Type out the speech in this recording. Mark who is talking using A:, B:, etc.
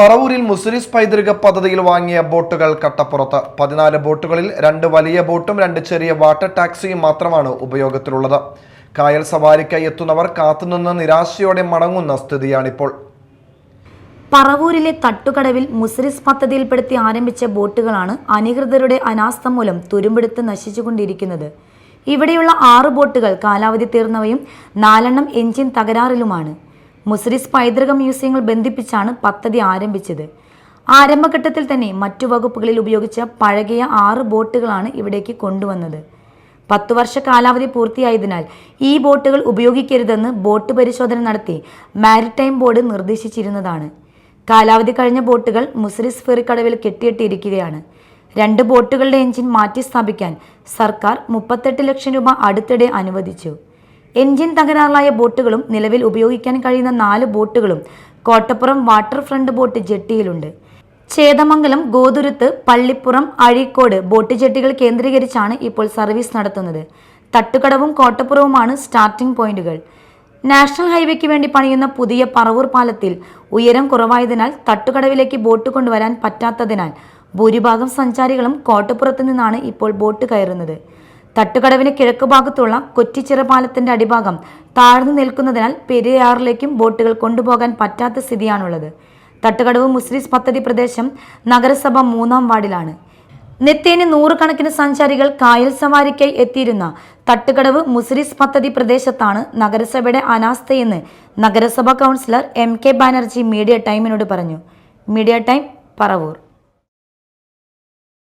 A: പറവൂരിൽ മുസ്ലിസ് പൈതൃക പദ്ധതിയിൽ വാങ്ങിയ ബോട്ടുകൾ കട്ടപ്പുറത്ത്. പതിനാല് ബോട്ടുകളിൽ രണ്ട് വലിയ ബോട്ടും രണ്ട് ചെറിയ വാട്ടർ ടാക്സിയും മാത്രമാണ് ഉപയോഗത്തിലുള്ളത്. കായൽ സവാരിക്കായി എത്തുന്നവർ കാത്തുനിന്ന് നിരാശയോടെ മടങ്ങുന്ന സ്ഥിതിയാണിപ്പോൾ.
B: പറവൂരിലെ തട്ടുകടവിൽ മുസ്ലിസ് പദ്ധതിയിൽപ്പെടുത്തി ആരംഭിച്ച ബോട്ടുകളാണ് അനധികൃതരുടെ അനാസ്ഥ മൂലം തുരുമ്പെടുത്ത് നശിച്ചുകൊണ്ടിരിക്കുന്നത്. ഇവിടെയുള്ള ആറ് ബോട്ടുകൾ കാലാവധി തീർന്നവയും നാലെണ്ണം എഞ്ചിൻ തകരാറിലുമാണ്. മുസ്ലിസ് പൈതൃക മ്യൂസിയങ്ങൾ ബന്ധിപ്പിച്ചാണ് പദ്ധതി ആരംഭിച്ചത്. ആരംഭഘട്ടത്തിൽ തന്നെ മറ്റു വകുപ്പുകളിൽ ഉപയോഗിച്ച പഴകിയ ആറ് ബോട്ടുകളാണ് ഇവിടേക്ക് കൊണ്ടുവന്നത്. പത്തു വർഷ കാലാവധി പൂർത്തിയായതിനാൽ ഈ ബോട്ടുകൾ ഉപയോഗിക്കരുതെന്ന് ബോട്ട് പരിശോധന നടത്തി മാരിടൈം ബോർഡ് നിർദ്ദേശിച്ചിരുന്നതാണ്. കാലാവധി കഴിഞ്ഞ ബോട്ടുകൾ മുസ്രിസ് ഫെറിക്കടവിൽ കെട്ടിയിട്ടിരിക്കുകയാണ്. രണ്ട് ബോട്ടുകളുടെ എഞ്ചിൻ മാറ്റി സ്ഥാപിക്കാൻ സർക്കാർ മുപ്പത്തെട്ട് ലക്ഷം രൂപ അടുത്തിടെ അനുവദിച്ചു. എഞ്ചിൻ തകരാറിലായ ബോട്ടുകളും നിലവിൽ ഉപയോഗിക്കാൻ കഴിയുന്ന നാല് ബോട്ടുകളും കോട്ടപ്പുറം വാട്ടർ ഫ്രണ്ട് ബോട്ട് ജെട്ടിയിലുണ്ട്. ചേതമംഗലം ഗോതുരുത്ത് പള്ളിപ്പുറം അഴീക്കോട് ബോട്ട് ജെട്ടികൾ കേന്ദ്രീകരിച്ചാണ് ഇപ്പോൾ സർവീസ് നടത്തുന്നത്. തട്ടുകടവും കോട്ടപ്പുറവുമാണ് സ്റ്റാർട്ടിംഗ് പോയിന്റുകൾ. നാഷണൽ ഹൈവേക്ക് വേണ്ടി പണിയുന്ന പുതിയ പറവൂർ പാലത്തിൽ ഉയരം കുറവായതിനാൽ തട്ടുകടവിലേക്ക് ബോട്ട് കൊണ്ടുവരാൻ പറ്റാത്തതിനാൽ ഭൂരിഭാഗം സഞ്ചാരികളും കോട്ടപ്പുറത്ത് നിന്നാണ് ഇപ്പോൾ ബോട്ട് കയറുന്നത്. തട്ടുകടവിന് കിഴക്ക് ഭാഗത്തുള്ള കൊറ്റിച്ചിറ അടിഭാഗം താഴ്ന്നു നിൽക്കുന്നതിനാൽ പെരിയാറിലേക്കും ബോട്ടുകൾ കൊണ്ടുപോകാൻ പറ്റാത്ത സ്ഥിതിയാണുള്ളത്. തട്ടുകടവ് മുസ്ലിസ് പദ്ധതി പ്രദേശം നഗരസഭ മൂന്നാം വാർഡിലാണ്. നിത്യേന നൂറുകണക്കിന് സഞ്ചാരികൾ കായൽ സവാരിക്കായി എത്തിയിരുന്ന തട്ടുകടവ് മുസ്ലിസ് പദ്ധതി പ്രദേശത്താണ് നഗരസഭയുടെ അനാസ്ഥയെന്ന് നഗരസഭാ councillor M K Banerjee media ടൈമിനോട് പറഞ്ഞു. Media time Paravur.